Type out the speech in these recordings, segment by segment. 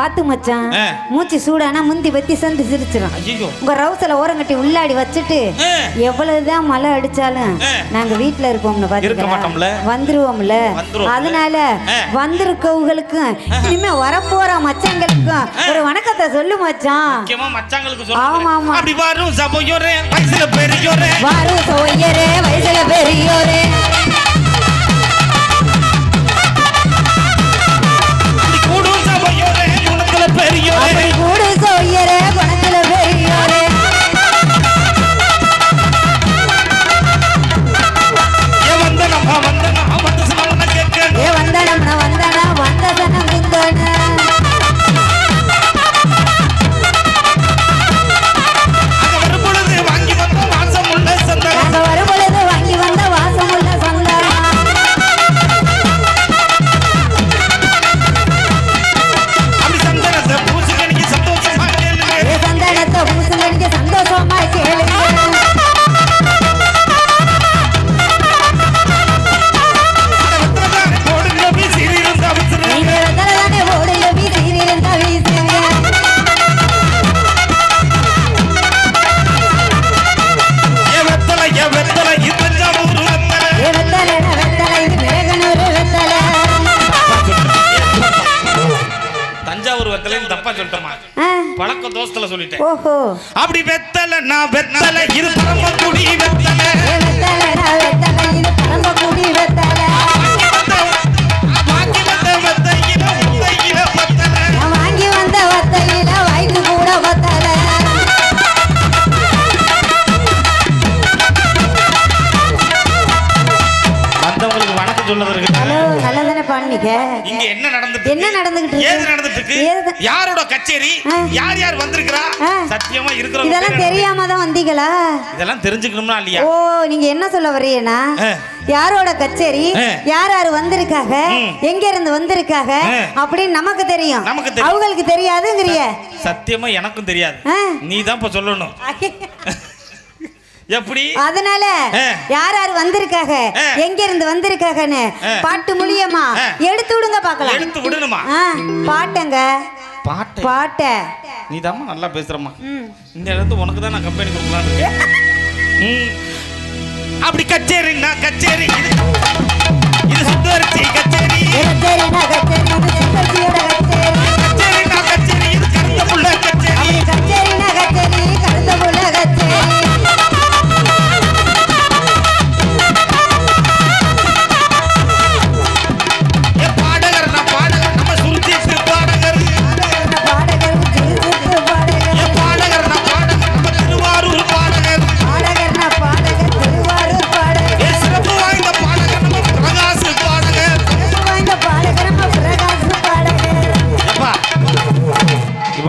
பாத்து மச்சான். மூச்சு சூடானா முந்தி பத்தி சந்து சிரிச்சிடும் உங்க ரவுசல ஓரங்கட்டி உள்ளாடி வச்சுட்டு. எவ்வளவுதான் மழை அடிச்சாலும். நாங்க வீட்ல இருக்கோம்னு. பாத்தீங்களா வந்துருவோம்ல. அதனால. வந்திருக்கவங்களுக்கும் இனிமே வரப்போற மச்சங்களுக்கும் ஒரு வணக்கத்தை சொல்லு மச்சான் ஆமா, ஆமா. அப்படி வரும் சபையோரே வயசுல பெரியோரே வாரு சோயரே வயசுல பெரியோரே பெரியோரே சொல்லிட்டோமா பழக்க தோஸ்தல சொல்லிட்டேன். ஓஹோ. அப்படி வெத்தலை நான் வெத்தலை இது வெத்தலை வெத்தலை. வெத்தலை இது பரம்பக்குடி வெத்தலை வாங்கி வந்த வெத்தையில முத்தையில வெத்தலை நான் வாங்கி வந்த வத்தையில வாய்க்கு கூட வத்தலை. வந்தவங்களுக்கு வணக்கம் சொல்லுறதுக்கு பண்ணிக்க இங்க என்ன நடந்துட்டு என்ன நடந்துகிட்டு ஏது இருக்கு நடந்துட்டு இருக்கு ஏது- யாரோட கச்சேரி. யார் யார் வந்திருக்கிறா ஆ. சத்தியமா இருக்கிறவங்க இதெல்லாம்? தெரியாம தான் வந்தீங்களா இதெல்லாம் தெரிஞ்சுக்கணும்னா இல்லையா ஓ நீங்க என்ன சொல்ல வர்றீங்கன்னா ஆ. யாரோட கச்சேரி. யார் யார் வந்திருக்காங்க ம். எங்க இருந்து வந்திருக்காங்க ஆ. அப்படின்னு நமக்கு தெரியும் நமக்கு. அவங்களுக்கு தெரியாதுங்கிறிய சத்தியமா எனக்கும் தெரியாது. நீ தான் இப்ப சொல்லணும் எப்படி அதனால. யார் யார் வந்திருக்காங்க ஆ. எங்க இருந்து வந்திருக்காங்கன்னு ஆ. பாட்டு மூலியமா. எடுத்து விடுங்க பார்க்கலாம் எடுத்து விடணுமா ஆ, பாட்டுங்க பாட்டு பாட்ட நீ நல்லா பேசுறம்மா. இந்த இடத்து உனக்கு தான் நான் கம்பெனி கொடுக்கலான்னு இருக்கேன். ம். அப்படி கச்சேரின்னா கச்சேரி இது சுத்தரிச்சி கச்சேரி கச்சேரி கச்சேரி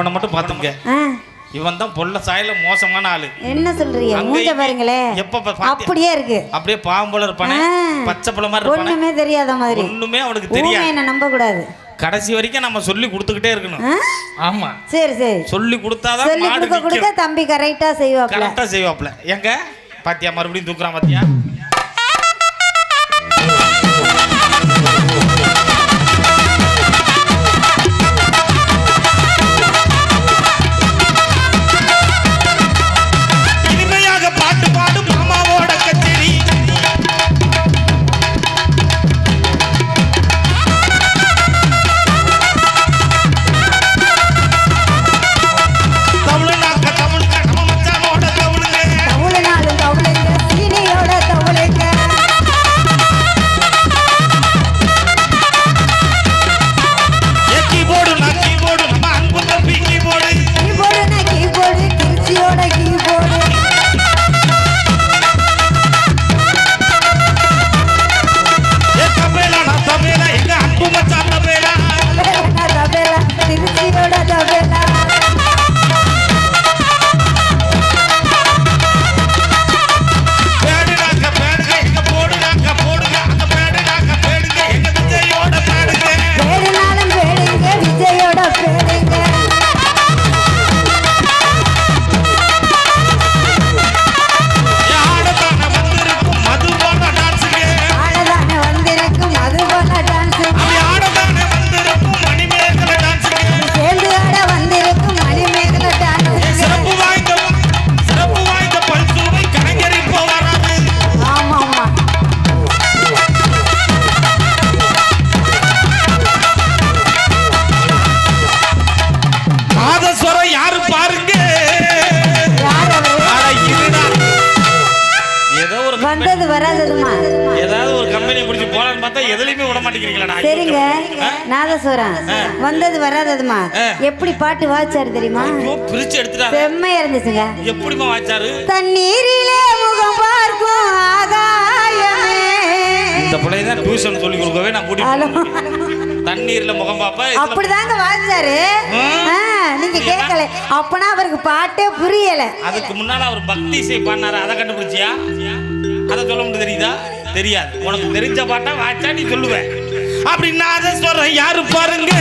இவனை மட்டும் பாத்துங்க இவன் தான் பொல்ல சாயல மோசமான ஆளு. என்ன சொல்றீங்க? மூஞ்ச பாருங்களே. எப்ப? அப்படியே இருக்கு. அப்படியே பாவம் போல இருப்பானே. பச்சை பழ மாதிரி ஒண்ணுமே தெரியாத மாதிரி. ஒண்ணுமே அவனுக்கு தெரியாது. என்ன நம்ப கூடாது கடைசி வரைக்கும் நம்ம சொல்லி கொடுத்துக்கிட்டே இருக்கணும்? ஆமா. சரி சரி. சொல்லி கொடுத்தாதான் சொல்லி கொடுக்க கொடுக்க தம்பி கரெக்டா செய்வாப்ல கரெக்டா செய்வாப்ல எங்க? பாத்தியா மறுபடியும் தூக்குறான் பாத்தியா? பார்த்தா எதுலையுமே விட மாட்டேங்கிறீங்களா சரிங்க. நாதஸ்வரம் வந்தது வராததுமா? எப்படி பாட்டு வாச்சாரு தெரியுமா? பிரிச்சு எடுத்துட்டாரு செம்மையா இருந்துச்சுங்க. எப்படிமா வாச்சாரு தண்ணீரிலே முகம் பார்க்கும் ஆகாயமே. இந்த பிள்ளைய தான் டியூஷன் சொல்லி கொடுக்கவே நான் கூட்டி தண்ணீர்ல முகம் பாப்பா அப்படிதாங்க வாச்சாரு ஆ, நீங்க கேட்கல. அப்பனா அவருக்கு பாட்டே புரியல. அதுக்கு முன்னால அவர் பக்தி இசை பாடினாரு? அதை கண்டுபிடிச்சியா? அதை சொல்ல முடியும் தெரியுதா தெரியாது. உனக்கு தெரிஞ்ச பாட்டா வாச்சா நீ சொல்லுவ. அப்படி சொல்றேன். யாரு பாருங்க.